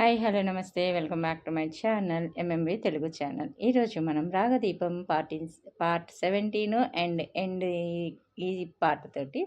Hi hello నమస్తే. Welcome back to my channel MMV Telugu channel. ఈరోజు మనం Ragadeepam party part seventeen and end ఈ part తోటి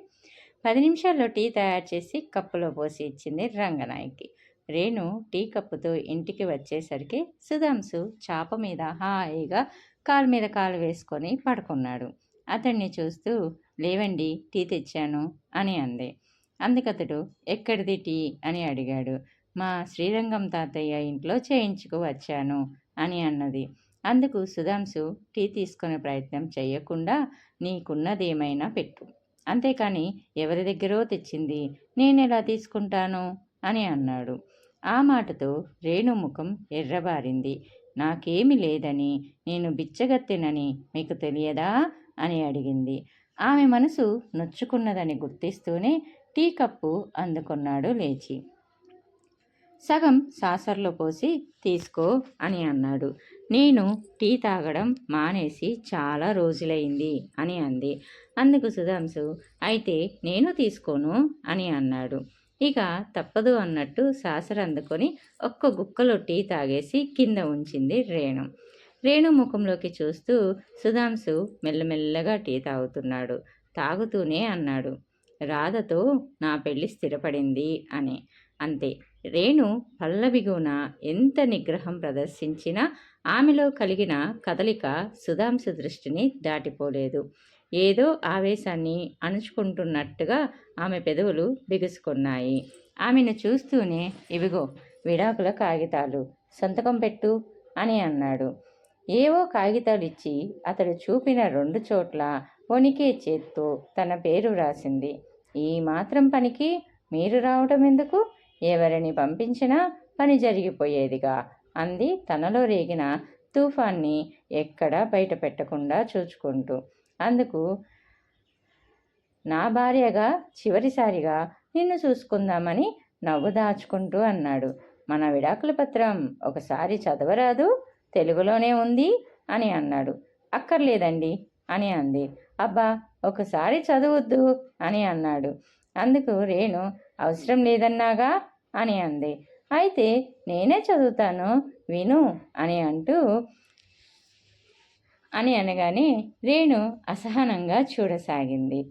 పది నిమిషాల్లో టీ తయారు చేసి కప్పులో పోసి ఇచ్చింది రంగనాయకి. రేణు టీ కప్పుతో ఇంటికి వచ్చేసరికి సుధాంశు చాప మీద హాయిగా కాలు మీద కాలు వేసుకొని పడుకున్నాడు. అతన్ని చూస్తూ లేవండి టీ తెచ్చాను అని అంది. అందుకతడు ఎక్కడిది టీ? అని అడిగాడు. మా శ్రీరంగం తాతయ్య ఇంట్లో చేయించుకు వచ్చాను అని అన్నది. అందుకు సుధాంశు టీ తీసుకునే ప్రయత్నం చేయకుండా నీకున్నదేమైనా పెట్టు. అంతేకాని ఎవరి దగ్గరో తెచ్చింది నేను ఎలా తీసుకుంటాను? అని అన్నాడు. ఆ మాటతో రేణు ముఖం ఎర్రబారింది. నాకేమి లేదని నేను బిచ్చగత్తెనని మీకు తెలియదా? అని అడిగింది. ఆమె మనసు నొచ్చుకున్నదని గుర్తిస్తూనే టీ కప్పు అందుకున్నాడు లేచి. సగం సాసర్లో పోసి తీసుకో అని అన్నాడు. నేను టీ తాగడం మానేసి చాలా రోజులైంది అని అంది. అందుకు సుధాంశు అయితే నేను తీసుకోను అని అన్నాడు. ఇక తప్పదు అన్నట్టు సాసర్ అందుకొని ఒక్క గుక్కలో టీ తాగేసి కింద ఉంచింది రేణు. రేణు ముఖంలోకి చూస్తూ సుధాంశు మెల్లమెల్లగా టీ తాగుతున్నాడు. తాగుతూనే అన్నాడు. రాధతో నా పెళ్ళి స్థిరపడింది అని అంతే. రేణు పల్లవిగున ఎంత నిగ్రహం ప్రదర్శించినా ఆమెలో కలిగిన కదలిక సుధాంశు దృష్టిని దాటిపోలేదు. ఏదో ఆవేశాన్ని అణుచుకుంటున్నట్టుగా ఆమె పెదవులు బిగుసుకున్నాయి. ఆమెను చూస్తూనే ఇవిగో విడాకుల కాగితాలు సంతకం పెట్టు అని అన్నాడు. ఏవో కాగితాలు ఇచ్చి అతడు చూపిన రెండు చోట్ల వణికే చేత్తో తన పేరు రాసింది. ఈ మాత్రం పనికి మీరు రావటం ఎందుకు? ఎవరిని పంపించినా పని జరిగిపోయేదిగా అంది తనలో రేగిన తుఫాన్ని ఎక్కడా బయట పెట్టకుండా చూచుకుంటూ. అందుకు నా భార్యగా చివరిసారిగా నిన్ను చూసుకుందామని నవ్వు దాచుకుంటూ అన్నాడు. మన విడాకుల పత్రం ఒకసారి చదవరాదు తెలుగులోనే ఉంది అని అన్నాడు. అక్కర్లేదండి అని అంది. అబ్బా ఒకసారి చదవద్దు అని అన్నాడు. అందుకు రేణు అవసరం లేదన్నాగా అని అంది. అయితే నేనే చదువుతాను విను అని అంటూ అని అనగానే రేణు అసహనంగా చూడసాగింది.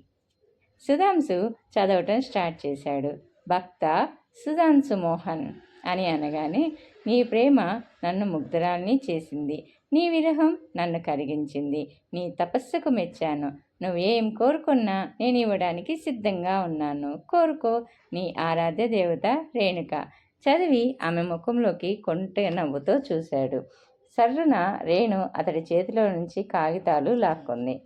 సుధాంశు చదవటం స్టార్ట్ చేశాడు. భక్త సుధాంశు మోహన్ అని అనగానే నీ ప్రేమ నన్ను ముగ్ధరాల్ని చేసింది. నీ విరహం నన్ను కరిగించింది. నీ తపస్సుకు మెచ్చాను. నువ్వేం కోరుకున్నా నేను ఇవ్వడానికి సిద్ధంగా ఉన్నాను. కోరుకో నీ ఆరాధ్య దేవత రేణుక. చదివి ఆమె ముఖంలోకి కొంట నవ్వుతో చూశాడు. సర్రున రేణు అతడి చేతిలో నుంచి కాగితాలు లాక్కుంది.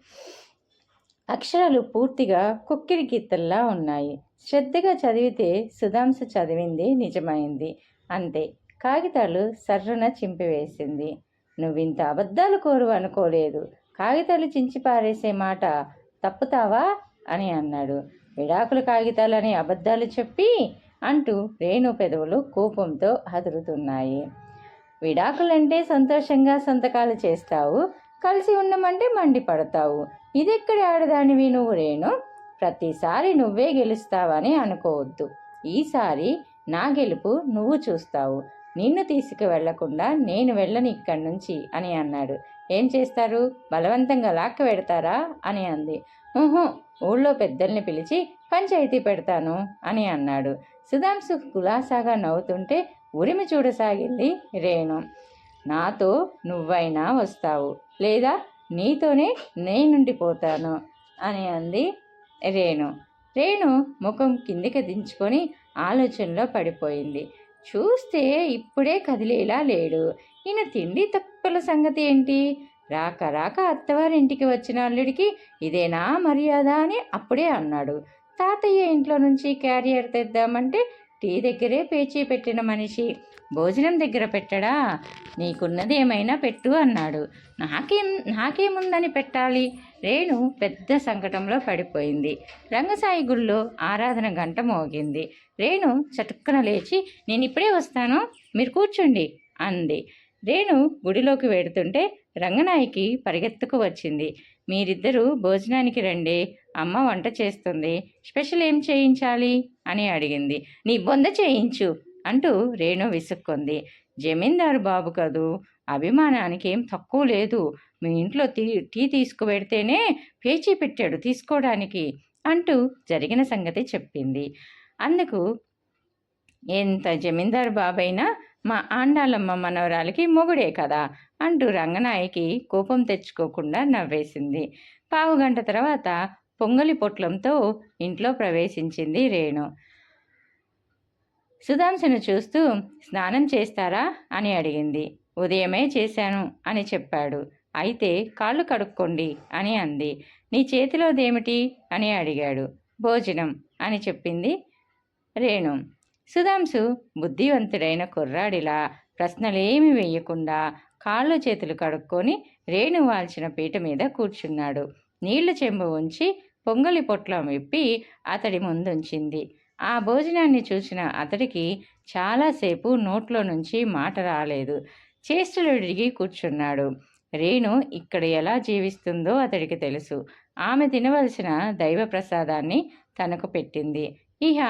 అక్షరాలు పూర్తిగా కుక్కిరి గీతల్లా ఉన్నాయి. శ్రద్ధగా చదివితే సుధాంశ చదివింది నిజమైంది. అంతే కాగితాలు సర్రున చింపివేసింది. నువ్వింత అబద్ధాలు కోరు అనుకోలేదు. కాగితాలు చించి పారేసే మాట తప్పుతావా? అని అన్నాడు. విడాకుల కాగితాలని అబద్ధాలు చెప్పి అంటూ రేణు పెదవులు కోపంతో హదురుతున్నాయి. విడాకులంటే సంతోషంగా సంతకాలు చేస్తావు కలిసి ఉండమంటే మండిపడతావు. ఇదెక్కడి ఆడదానివి నువ్వు రేణు? ప్రతిసారి నువ్వే గెలుస్తావని అనుకోవద్దు. ఈసారి నా గెలుపు నువ్వు చూస్తావు. నిన్ను తీసుకువెళ్ళకుండా నేను వెళ్ళను ఇక్కడి నుంచి అని అన్నాడు. ఏం చేస్తారు? బలవంతంగా లాక్క పెడతారా? అని అంది. ఊహు ఊళ్ళో పెద్దల్ని పిలిచి పంచాయతీ పెడతాను అని అన్నాడు. సుధాంశు కులాసాగా నవ్వుతుంటే ఉరిమి చూడసాగింది రేణు. నాతో నువ్వైనా వస్తావు. లేదా నీతోనే నేనుండిపోతాను అని అంది రేణు. రేణు ముఖం కిందికి దించుకొని ఆలోచనలో పడిపోయింది. చూస్తే ఇప్పుడే కదిలేలా లేడు. ఈయన తిండి తప్పుల సంగతి ఏంటి? రాక రాక అత్తవారింటికి వచ్చిన అల్లుడికి ఇదేనా మర్యాద అని అప్పుడే అన్నాడు. తాతయ్య ఇంట్లో నుంచి క్యారియర్ తెద్దామంటే టీ దగ్గరే పేచీ పెట్టిన మనిషి. భోజనం దగ్గర పెట్టడా? నీకున్నది ఏమైనా పెట్టు అన్నాడు. నాకేం నాకేముందని పెట్టాలి? రేణు పెద్ద సంకటంలో పడిపోయింది. రంగసాయి గుళ్ళో ఆరాధన గంట మోగింది. రేణు చటుక్కన లేచి నేను ఇప్పుడే వస్తాను. మీరు కూర్చోండి అంది. రేణు గుడిలోకి వెడుతుంటే రంగనాయకి పరిగెత్తుకు వచ్చింది. మీరిద్దరూ భోజనానికి రండి అమ్మ వంట చేస్తుంది. స్పెషల్ ఏం చేయించాలి? అని అడిగింది. నీ బొంద చేయించు అంటూ రేణు విసుక్కుంది. జమీందారు బాబు కదూ అభిమానానికి ఏం తక్కువ లేదు. మీ ఇంట్లో టీ టీ తీసుకువెడితేనే పేచీ పెట్టాడు తీసుకోవడానికి అంటూ జరిగిన సంగతి చెప్పింది. అందుకు ఎంత జమీందారు బాబైనా మా ఆండాలమ్మ మనవరాలకి మొగుడే కదా అంటూ రంగనాయకి కోపం తెచ్చుకోకుండా నవ్వేసింది. పావుగంట తర్వాత పొంగలి పొట్లంతో ఇంట్లో ప్రవేశించింది రేణు. సుధాంశను చూస్తూ స్నానం చేస్తారా? అని అడిగింది. ఉదయమే చేశాను అని చెప్పాడు. అయితే కాళ్ళు కడుక్కోండి అని అంది. నీ చేతిలోదేమిటి? అని అడిగాడు. భోజనం అని చెప్పింది రేణు. సుధాంశు బుద్ధివంతుడైన కుర్రాడిలా ప్రశ్నలేమి వేయకుండా కాళ్ళు చేతులు కడుక్కొని రేణు వాల్చిన పీట మీద కూర్చున్నాడు. నీళ్ళ చెంబు ఉంచి పొంగలి పొట్లం విప్పి అతడి ముందుంచింది. ఆ భోజనాన్ని చూసిన అతడికి చాలాసేపు నోట్లో నుంచి మాట రాలేదు. చేష్టలు విడిగి కూర్చున్నాడు. రేణు ఇక్కడ ఎలా జీవిస్తుందో అతడికి తెలుసు. ఆమె తినవలసిన దైవ ప్రసాదాన్ని తనకు పెట్టింది. ఇహ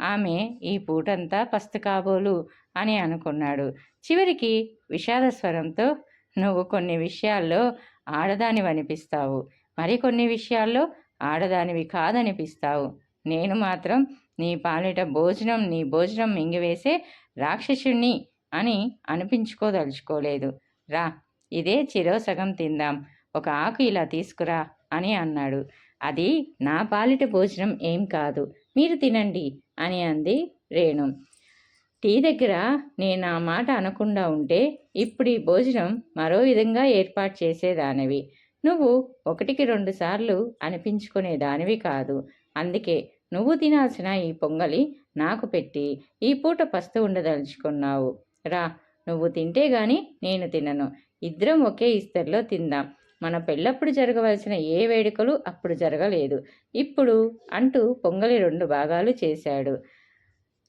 ఆమె ఈ పూటంతా పస్తు కాబోలు అని అనుకున్నాడు. చివరికి విషాద స్వరంతో నువ్వు కొన్ని విషయాల్లో ఆడదానివనిపిస్తావు. మరికొన్ని విషయాల్లో ఆడదానివి కాదనిపిస్తావు. నేను మాత్రం నీ పాలిట భోజనం నీ భోజనం మింగివేసే రాక్షసుణ్ణి అని అనిపించుకోదలుచుకోలేదు. రా ఇదే చిరోసగం తిందాం. ఒక ఆకు ఇలా తీసుకురా అని అన్నాడు. అది నా పాలిట భోజనం ఏం కాదు. మీరు తినండి. అని అంది రేణు. టీ దగ్గర నేను ఆ మాట అనకుండా ఉంటే ఇప్పుడు ఈ భోజనం మరో విధంగా ఏర్పాటు చేసేదానివి. నువ్వు ఒకటికి రెండు సార్లు అనిపించుకునే దానివి కాదు. అందుకే నువ్వు తినాల్సిన ఈ పొంగలి నాకు పెట్టి ఈ పూట పస్తు ఉండదలుచుకున్నావు. రా నువ్వు తింటే గాని నేను తినను. ఇద్దరం ఒకే ఇస్తర్లో తిందాం. మన పెళ్ళప్పుడు జరగవలసిన ఏ వేడుకలు అప్పుడు జరగలేదు. ఇప్పుడు అంటూ పొంగలి రెండు భాగాలు చేశాడు.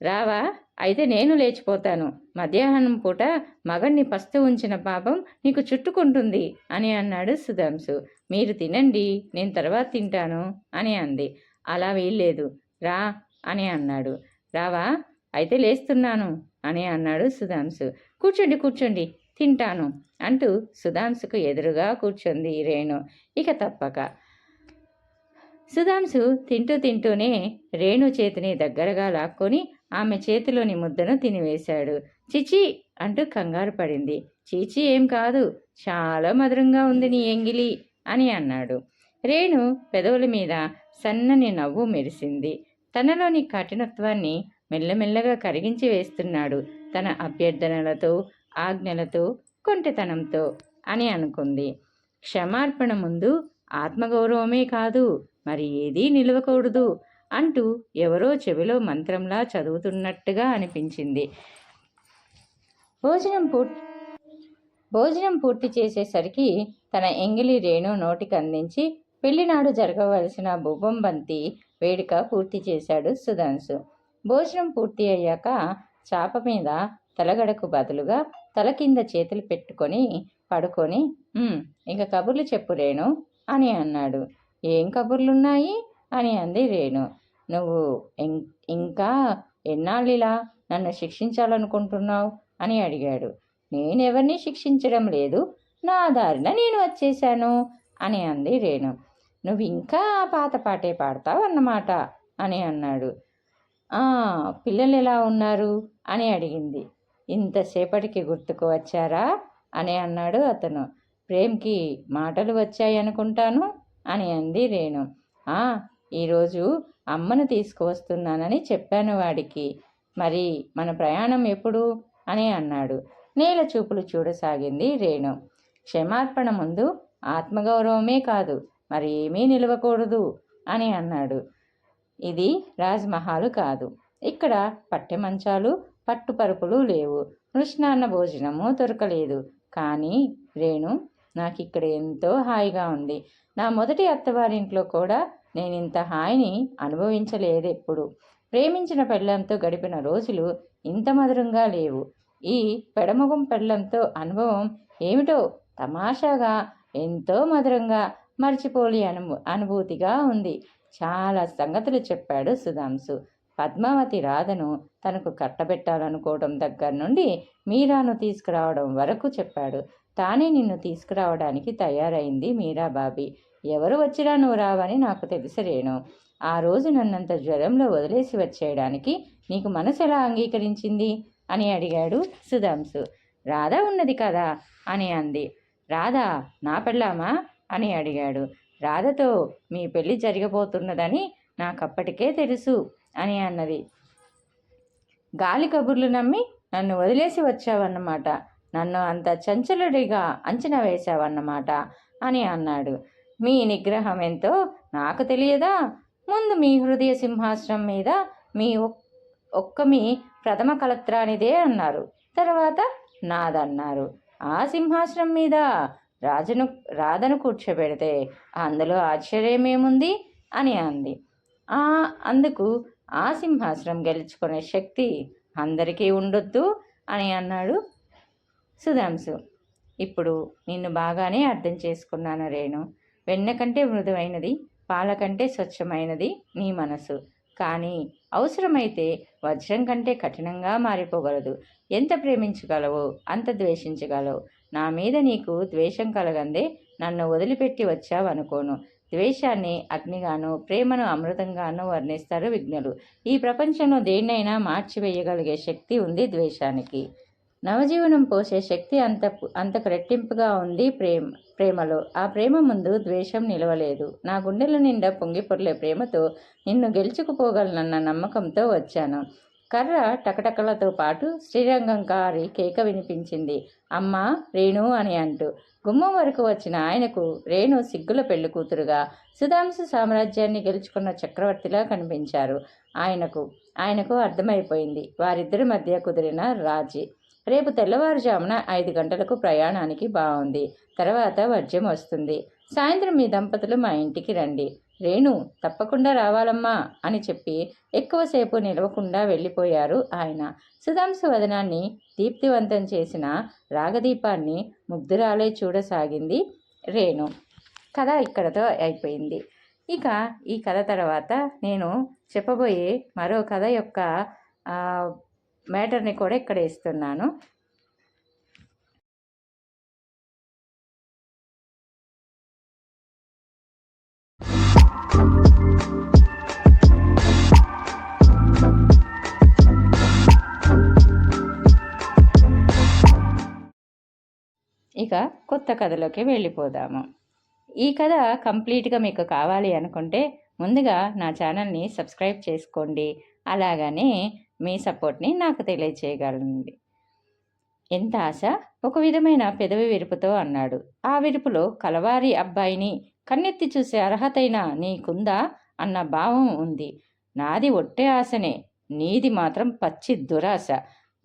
రావా అయితే నేను లేచిపోతాను. మధ్యాహ్నం పూట మగన్ని పస్తు ఉంచిన పాపం నీకు చుట్టుకుంటుంది అని అన్నాడు సుధాంశు. మీరు తినండి నేను తర్వాత తింటాను అని అంది. అలా వీల్లేదు. రా అని అన్నాడు. రావా అయితే లేస్తున్నాను అని అన్నాడు సుధాంశు. కూర్చోండి కూర్చోండి. తింటాను అంటూ సుధాంశుకు ఎదురుగా కూర్చుంది రేణు. ఇక తప్పక. సుధాంశు తింటూ తింటూనే రేణు చేతిని దగ్గరగా లాక్కొని ఆమె చేతిలోని ముద్దను తినివేశాడు. చిచి అంటూ కంగారు పడింది. చీచి ఏం కాదు చాలా మధురంగా ఉంది నీ ఎంగిలి అని అన్నాడు. రేణు పెదవుల మీద సన్నని నవ్వు మెరిసింది. తనలోని కఠినత్వాన్ని మెల్లమెల్లగా కరిగించి వేస్తున్నాడు. తన అభ్యర్థనలతో ఆజ్ఞలతో కొంటెతనంతో అని అనుకుంది. క్షమార్పణ ముందు ఆత్మగౌరవమే కాదు మరి ఏదీ నిలవకూడదు అంటూ ఎవరో చెవిలో మంత్రంలా చదువుతున్నట్టుగా అనిపించింది. భోజనం పూర్తి భోజనం పూర్తి చేసేసరికి తన ఎంగిలి రేణు నోటికి అందించి పెళ్ళినాడు జరగవలసిన బుబ్బం బంతి వేడుక పూర్తి చేశాడు సుధాంశు భోజనం పూర్తి అయ్యాక చాప మీద తలగడకు బదులుగా తల కింద చేతులు పెట్టుకొని పడుకొని ఇంక కబుర్లు చెప్పు రేణు అని అన్నాడు. ఏం కబుర్లున్నాయి? అని అంది రేణు. నువ్వు ఇంకా ఎన్నాళ్ళిలా నన్ను శిక్షించాలనుకుంటున్నావు? అని అడిగాడు. నేనెవరిని శిక్షించడం లేదు. నా దారిన నేను వచ్చేశాను అని అంది రేణు. నువ్వు ఇంకా పాత పాటే పాడతావు అన్నమాట అని అన్నాడు. పిల్లలు ఎలా ఉన్నారు? అని అడిగింది. ఇంతసేపటికి గుర్తుకు వచ్చారా? అని అన్నాడు అతను. ప్రేమ్కి మాటలు వచ్చాయి అనుకుంటాను? అని అంది రేణు. ఆ ఈరోజు అమ్మను తీసుకువస్తున్నానని చెప్పాను వాడికి. మరి మన ప్రయాణం ఎప్పుడు? అని అన్నాడు. నేల చూపులు చూడసాగింది రేణు. క్షమార్పణ ముందు ఆత్మగౌరవమే కాదు మరి ఏమీ నిలవకూడదు? అని అన్నాడు. ఇది రాజ్మహాలు కాదు. ఇక్కడ పట్టె మంచాలు పట్టుపరుపులు లేవు. కృష్ణాన్న భోజనము దొరకలేదు. కానీ రేణు నాకు ఇక్కడ ఎంతో హాయిగా ఉంది. నా మొదటి అత్తవారింట్లో కూడా నేను ఇంత హాయిని అనుభవించలేదు ఎప్పుడు ప్రేమించిన పెళ్ళంతో గడిపిన రోజులు ఇంత మధురంగా లేవు. ఈ పెడముఖం పెళ్ళంతో అనుభవం ఏమిటో తమాషాగా ఎంతో మధురంగా మర్చిపోలి అను అనుభూతిగా ఉంది. చాలా సంగతులు చెప్పాడు సుధాంశు. పద్మావతి రాధను తనకు కట్టబెట్టాలనుకోవడం దగ్గర నుండి మీరాను తీసుకురావడం వరకు చెప్పాడు. తానే నిన్ను తీసుకురావడానికి తయారైంది మీరాబాబి. ఎవరు వచ్చినా నువ్వు రావని నాకు తెలిసిరేను ఆ రోజు నన్నంత జ్వరంలో వదిలేసి వచ్చేయడానికి నీకు మనసు ఎలా అంగీకరించింది? అని అడిగాడు సుధాంసు రాధ ఉన్నది కదా అని అంది. రాధ నా పెళ్ళామా? అని అడిగాడు. రాధతో మీ పెళ్ళి జరగబోతున్నదని నాకప్పటికే తెలుసు. అని అన్నది. గాలి కబుర్లు నమ్మి నన్ను వదిలేసి వచ్చావన్నమాట. నన్ను అంత చంచలుడిగా అంచనా వేశావన్నమాట అని అన్నాడు. మీ నిగ్రహం ఎంతో? నాకు తెలియదా? ముందు మీ హృదయ సింహాసనం మీద మీ ఒక్క మీ ప్రథమ కలత్రానిదే అన్నారు. తర్వాత నాదన్నారు. ఆ సింహాసనం మీద రాజును రాధను కూర్చోబెడితే అందులో ఆశ్చర్యమేముంది? అని అంది. ఆ అందుకు ఆ సింహాసనం గెలుచుకునే శక్తి అందరికీ ఉండొద్దు అని అన్నాడు సుధాంశు. ఇప్పుడు నిన్ను బాగానే అర్థం చేసుకున్నాను రేణు. వెన్న కంటే మృదువైనది పాల కంటే స్వచ్ఛమైనది నీ మనసు. కానీ అవసరమైతే వజ్రం కంటే కఠినంగా మారిపోగలదు. ఎంత ప్రేమించగలవో అంత ద్వేషించగలవు. నా మీద నీకు ద్వేషం కలగందే నన్ను వదిలిపెట్టి వచ్చావనుకోను. ద్వేషాన్ని అగ్నిగాను ప్రేమను అమృతంగాను వర్ణిస్తారు విజ్ఞులు ఈ ప్రపంచంలో దేన్నైనా మార్చివేయగలిగే శక్తి ఉంది ద్వేషానికి. నవజీవనం పోసే శక్తి అంత అంతకు రెట్టింపుగా ఉంది ప్రేమ ప్రేమలో. ఆ ప్రేమ ముందు ద్వేషం నిలవలేదు. నా గుండెల నిండా పొంగి పొర్లే ప్రేమతో నిన్ను గెలుచుకుపోగలనన్న నమ్మకంతో వచ్చాను. కర్ర టకటకలతో పాటు శ్రీరంగం కారి కేక వినిపించింది. అమ్మ రేణు అని అంటూ. గుమ్మం వరకు వచ్చిన ఆయనకు రేణు సిగ్గుల పెళ్ళి కూతురుగా సుధాంశు సామ్రాజ్యాన్ని గెలుచుకున్న చక్రవర్తిలా కనిపించారు. ఆయనకు ఆయనకు అర్థమైపోయింది. వారిద్దరి మధ్య కుదిరిన రాజీ. రేపు తెల్లవారుజామున ఐదు గంటలకు ప్రయాణానికి బాగుంది తర్వాత వర్జ్యం వస్తుంది. సాయంత్రం మీ దంపతులు మా ఇంటికి రండి. రేణు తప్పకుండా రావాలమ్మా అని చెప్పి ఎక్కువసేపు నిలవకుండా వెళ్ళిపోయారు ఆయన. సుధాంశు వదనాన్ని దీప్తివంతం చేసిన రాగదీపాన్ని ముగ్ధురాలే చూడసాగింది రేణు. కథ ఇక్కడతో అయిపోయింది. ఇక ఈ కథ తర్వాత నేను చెప్పబోయే మరో కథ యొక్క మ్యాటర్ని కూడా ఇక్కడ ఇస్తున్నాను. ఇక కొత్త కథలోకి వెళ్ళిపోదాము. ఈ కథ కంప్లీట్గా మీకు కావాలి అనుకుంటే ముందుగా నా ఛానల్ని సబ్స్క్రైబ్ చేసుకోండి. అలాగనే మీ సపోర్ట్ని నాకు తెలియచేయగలండి ఎంత ఆశ? ఒక విధమైన పెదవి విరుపుతో అన్నాడు. ఆ విరుపులో కలవారి అబ్బాయిని కన్నెత్తి చూసే అర్హతైనా నీకుందా? అన్న భావం ఉంది. నాది ఒట్టే ఆశనే. నీది మాత్రం పచ్చి దురాశ.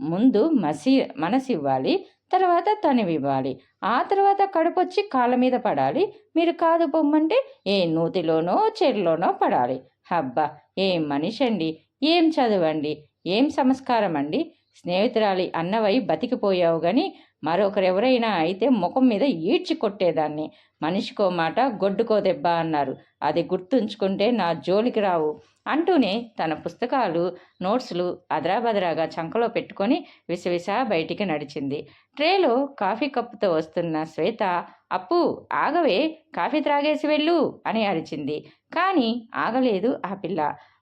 ముందు మసి మనసివ్వాలి. తర్వాత తనివివ్వాలి ఆ తర్వాత కడుపొచ్చి కాళ్ళ మీద పడాలి. మీరు కాదు బొమ్మంటే ఏ నూతిలోనో చెరులోనో పడాలి. హబ్బా! ఏం మనిషి అండి ఏం చదవండి? ఏం సంస్కారం అండి స్నేహితురాలి అన్నవై బతికిపోయావు కానీ మరొకరెవరైనా అయితే ముఖం మీద ఈడ్చి కొట్టేదాన్ని. మనిషికో మాట గొడ్డుకో దెబ్బ అన్నారు. అది గుర్తుంచుకుంటే నా జోలికి రావు. అంటూనే తన పుస్తకాలు నోట్స్లు అదరాబదరాగా చంకలో పెట్టుకొని విసవిస బయటికి నడిచింది. ట్రేలో కాఫీ కప్పుతో వస్తున్న శ్వేత అప్పు ఆగవే కాఫీ త్రాగేసి వెళ్ళు అని అరిచింది. కానీ ఆగలేదు ఆ పిల్ల.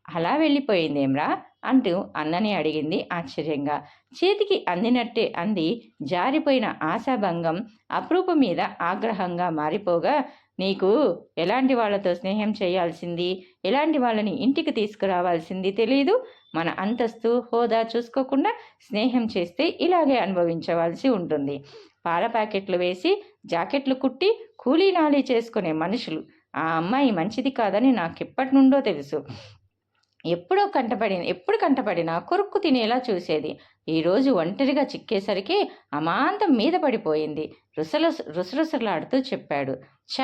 అలా వెళ్ళిపోయిందేమ్రా? అంటూ అన్నని అడిగింది ఆశ్చర్యంగా. చేతికి అందినట్టే అంది జారిపోయిన ఆశాభంగం అప్రూప మీద ఆగ్రహంగా మారిపోగా నీకు ఎలాంటి వాళ్ళతో స్నేహం చేయాల్సింది? ఎలాంటి వాళ్ళని ఇంటికి తీసుకురావాల్సింది తెలియదు మన అంతస్తు హోదా చూసుకోకుండా స్నేహం చేస్తే ఇలాగే అనుభవించవలసి ఉంటుంది. పాల ప్యాకెట్లు వేసి జాకెట్లు కుట్టి కూలీ నాలీ చేసుకునే మనుషులు. ఆ అమ్మాయి మంచిది కాదని నాకు ఎప్పటి నుండో తెలుసు. ఎప్పుడో కంటపడిన ఎప్పుడు కంటపడినా కొరుక్కు తినేలా చూసేది. ఈరోజు ఒంటరిగా చిక్కేసరికి అమాంతం మీద పడిపోయింది. రుసలు రుసరుసలాడుతూ చెప్పాడు. ఛ!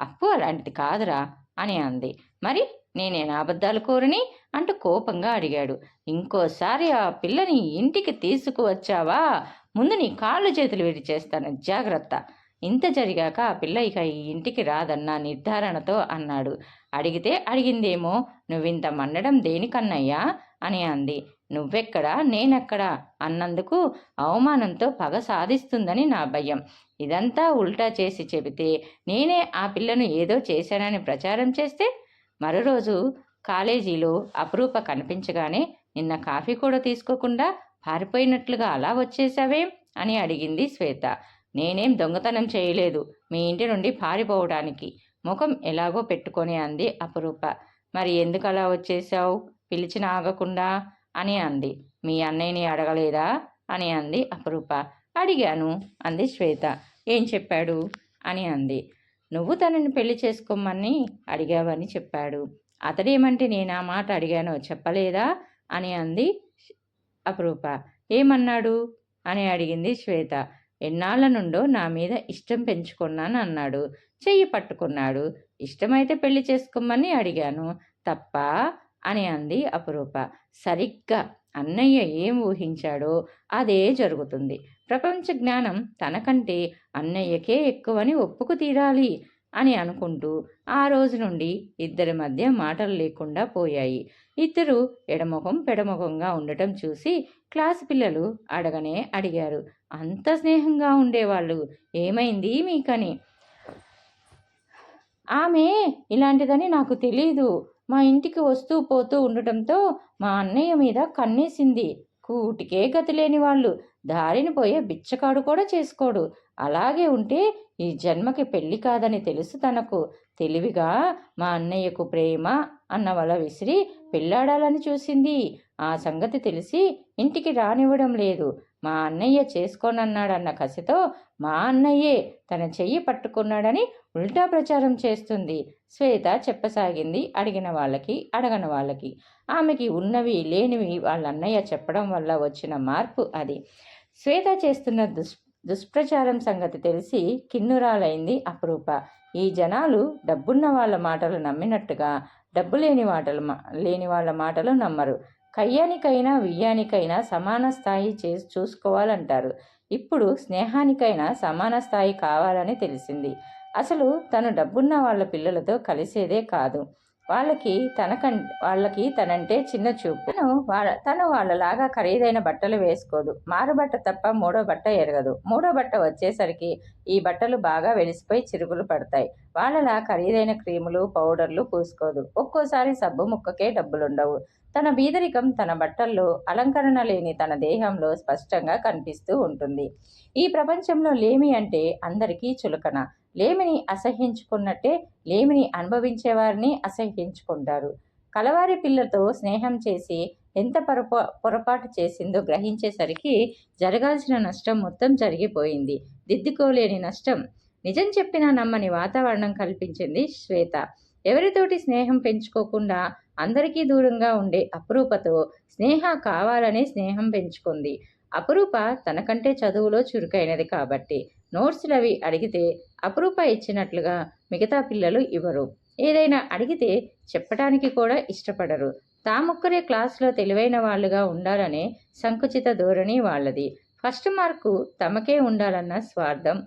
అప్పు అలాంటిది కాదురా అని అంది. మరి నేనేనా అబద్ధాలు కోరని? అంటూ కోపంగా అడిగాడు. ఇంకోసారి ఆ పిల్లని ఇంటికి తీసుకువచ్చావా? ముందు నీ కాళ్ళు చేతులు విరిచేస్తాను జాగ్రత్త. ఇంత జరిగాక ఆ పిల్ల ఇక ఈ ఇంటికి రాదన్న నిర్ధారణతో అన్నాడు. అడిగితే అడిగిందేమో? నువ్వింత మండడం దేనికన్నయ్యా? అని అంది. నువ్వెక్కడా? నేనెక్కడా? అన్నందుకు అవమానంతో పగ సాధిస్తుందని నా భయం. ఇదంతా ఉల్టా చేసి చెబితే నేనే ఆ పిల్లను ఏదో చేశానని ప్రచారం చేస్తే మరో రోజు కాలేజీలో అపురూప కనిపించగానే నిన్న కాఫీ కూడా తీసుకోకుండా పారిపోయినట్లుగా అలా వచ్చేసావేం అని అడిగింది శ్వేత. నేనేం దొంగతనం చేయలేదు మీ ఇంటి నుండి పారిపోవడానికి. ముఖం ఎలాగో పెట్టుకొని అంది అపురూప. మరి ఎందుకు అలా వచ్చేసావు పిలిచిన ఆగకుండా అని అంది. మీ అన్నయ్యని అడగలేదా? అని అంది అపురూప. అడిగాను. అంది శ్వేత. ఏం చెప్పాడు? అని అంది. నువ్వు తనని పెళ్ళి చేసుకోమని అడిగావని చెప్పాడు. అతడేమంటే నేను ఆ మాట అడిగానో చెప్పలేదా? అని అంది అపరూప. ఏమన్నాడు? అని అడిగింది శ్వేత. ఎన్నాళ్ళ నుండో నా మీద ఇష్టం పెంచుకున్నాను అన్నాడు. చెయ్యి పట్టుకున్నాడు. ఇష్టమైతే పెళ్ళి చేసుకోమని అడిగాను. తప్ప? అని అంది అపురూప. సరిగ్గా అన్నయ్య ఏం ఊహించాడో అదే జరుగుతుంది. ప్రపంచ జ్ఞానం తనకంటే అన్నయ్యకే ఎక్కువని ఒప్పుకు తీరాలి అని అనుకుంటూ ఆ రోజు నుండి ఇద్దరి మధ్య మాటలు లేకుండా పోయాయి. ఇద్దరు ఎడముఖం పెడముఖంగా ఉండటం చూసి క్లాస్ పిల్లలు అడగనే అడిగారు. అంత స్నేహంగా ఉండేవాళ్ళు ఏమైంది మీకని? ఆమె ఇలాంటిదని నాకు తెలీదు. మా ఇంటికి వస్తూ పోతూ ఉండటంతో మా అన్నయ్య మీద కన్నేసింది. కూటికే గతి లేని వాళ్ళు. దారిని పోయే బిచ్చకాడు కూడా చేసుకోడు. అలాగే ఉంటే ఈ జన్మకి పెళ్ళి కాదని తెలుసు తనకు. తెలివిగా మా అన్నయ్యకు ప్రేమ అన్న వల విసిరి పెళ్ళాడాలని చూసింది. ఆ సంగతి తెలిసి ఇంటికి రానివ్వడం లేదు. మా అన్నయ్య చేసుకోనన్నాడన్న కసితో మా అన్నయ్యే తన చెయ్యి పట్టుకున్నాడని ఉల్టా ప్రచారం చేస్తుంది. శ్వేత చెప్పసాగింది అడిగిన వాళ్ళకి అడగని వాళ్ళకి. ఆమెకి ఉన్నవి లేనివి వాళ్ళ అన్నయ్య చెప్పడం వల్ల వచ్చిన మార్పు అది. శ్వేత చేస్తున్న దుష్ దుష్ప్రచారం సంగతి తెలిసి కిన్నురాలైంది అపరూప. ఈ జనాలు డబ్బున్న వాళ్ళ మాటలు నమ్మినట్టుగా డబ్బు లేని మాటలు లేని వాళ్ళ మాటలు నమ్మరు. కయ్యానికైనా వియ్యానికైనా సమాన స్థాయి చే చూసుకోవాలంటారు. ఇప్పుడు స్నేహానికైనా సమాన స్థాయి కావాలని తెలిసింది. అసలు తను డబ్బున్న వాళ్ళ పిల్లలతో కలిసేదే కాదు. వాళ్ళకి తనకం వాళ్ళకి తనంటే చిన్న చూపు. తను వాళ్ళ తను వాళ్ళలాగా ఖరీదైన బట్టలు వేసుకోదు. మారుబట్ట తప్ప మూడో బట్ట ఎరగదు. మూడో బట్ట వచ్చేసరికి ఈ బట్టలు బాగా వెలిసిపోయి చిరుగులు పడతాయి. వాళ్ళలా ఖరీదైన క్రీములు పౌడర్లు పూసుకోదు. ఒక్కోసారి సబ్బు ముక్కకే డబ్బులుండవు. తన బీదరికం తన బట్టల్లో అలంకరణ లేని తన దేహంలో స్పష్టంగా కనిపిస్తూ ఉంటుంది. ఈ ప్రపంచంలో లేమి అంటే అందరికీ చులకన. లేమిని అసహ్యించుకున్నట్టే లేమిని అనుభవించేవారిని అసహ్యించుకుంటారు. కలవారి పిల్లతో స్నేహం చేసి ఎంత పొరపా పొరపాటు చేసిందో గ్రహించేసరికి జరగాల్సిన నష్టం మొత్తం జరిగిపోయింది. దిద్దుకోలేని నష్టం. నిజం చెప్పినా నమ్మని వాతావరణం కల్పించింది శ్వేత. ఎవరితోటి స్నేహం పెంచుకోకుండా అందరికీ దూరంగా ఉండే అపురూపతో స్నేహ కావాలనే స్నేహం పెంచుకుంది. అపురూప తనకంటే చదువులో చురుకైనది కాబట్టి. నోట్స్లవి అడిగితే అపురూప ఇచ్చినట్లుగా మిగతా పిల్లలు ఇవ్వరు. ఏదైనా అడిగితే చెప్పడానికి కూడా ఇష్టపడరు. తాముక్కరే క్లాసులో తెలివైన వాళ్ళుగా ఉండాలనే సంకుచిత ధోరణి వాళ్ళది. ఫస్ట్ మార్కు తమకే ఉండాలన్న స్వార్థం.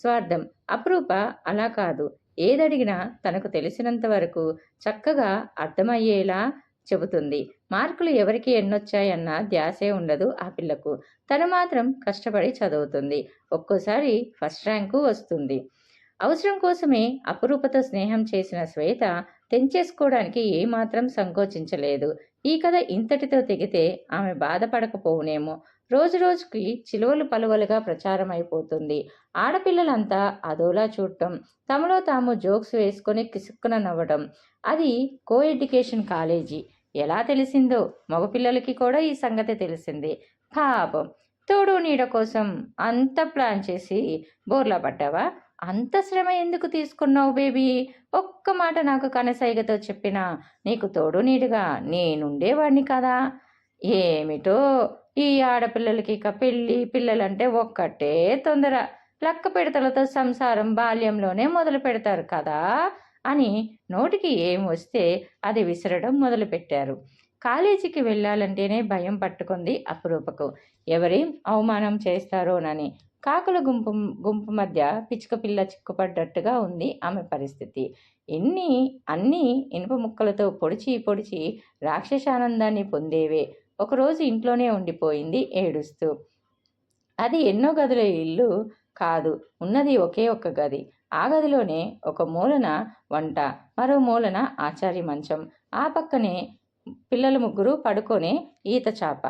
స్వార్థం. అపురూప అలా కాదు. ఏదడిగినా తనకు తెలిసినంత వరకు చక్కగా అర్థమయ్యేలా చెబుతుంది. మార్కులు ఎవరికి ఎన్నొచ్చాయన్న ధ్యాసే ఉండదు ఆ పిల్లకు. తను మాత్రం కష్టపడి చదువుతుంది. ఒక్కోసారి ఫస్ట్ ర్యాంకు వస్తుంది. అవసరం కోసమే అపురూపతో స్నేహం చేసిన శ్వేత తెంచేసుకోవడానికి ఏమాత్రం సంకోచించలేదు. ఈ కథ ఇంతటితో తెగితే ఆమె బాధపడకపోవునేమో. రోజు రోజుకి చిలువలు పలువలుగా ప్రచారం అయిపోతుంది ఆడపిల్లలంతా అదోలా చూడటం తమలో తాము జోక్స్ వేసుకొని కిసుక్కున నవ్వడం. అది కో ఎడ్యుకేషన్ కాలేజీ. ఎలా తెలిసిందో మగపిల్లలకి కూడా ఈ సంగతి తెలిసింది. పాపం తోడు నీడ కోసం అంత ప్లాన్ చేసి బోర్లా పడ్డావా అంత శ్రమ ఎందుకు తీసుకున్నావు బేబీ? ఒక్క మాట నాకు కనసైగతో చెప్పినా నీకు తోడు నీడుగా నేనుండేవాడిని కదా. ఏమిటో? ఈ ఆడపిల్లలకి ఇక పెళ్ళి పిల్లలంటే ఒక్కటే తొందర. లక్క పిడతలతో సంసారం బాల్యంలోనే మొదలు పెడతారు కదా. అని నోటికి ఏం వస్తే అది విసరడం మొదలుపెట్టారు. కాలేజీకి వెళ్ళాలంటేనే భయం పట్టుకుంది అపురూపకు. ఎవరేం అవమానం చేస్తారోనని కాకుల గుంపు గుంపు మధ్య పిచ్చుక పిల్ల చిక్కుపడ్డట్టుగా ఉంది ఆమె పరిస్థితి. ఎన్ని అన్ని ఇనుప ముక్కలతో పొడిచి పొడిచి రాక్షసానందాన్ని పొందేవే. ఒకరోజు ఇంట్లోనే ఉండిపోయింది ఏడుస్తూ. అది ఎన్నో గదుల ఇల్లు కాదు ఉన్నది ఒకే ఒక్క గది. ఆ గదిలోనే ఒక మూలన వంట మరో మూలన ఆచార్య మంచం. ఆ పక్కనే పిల్లలు ముగ్గురు పడుకొనే ఈత చాప.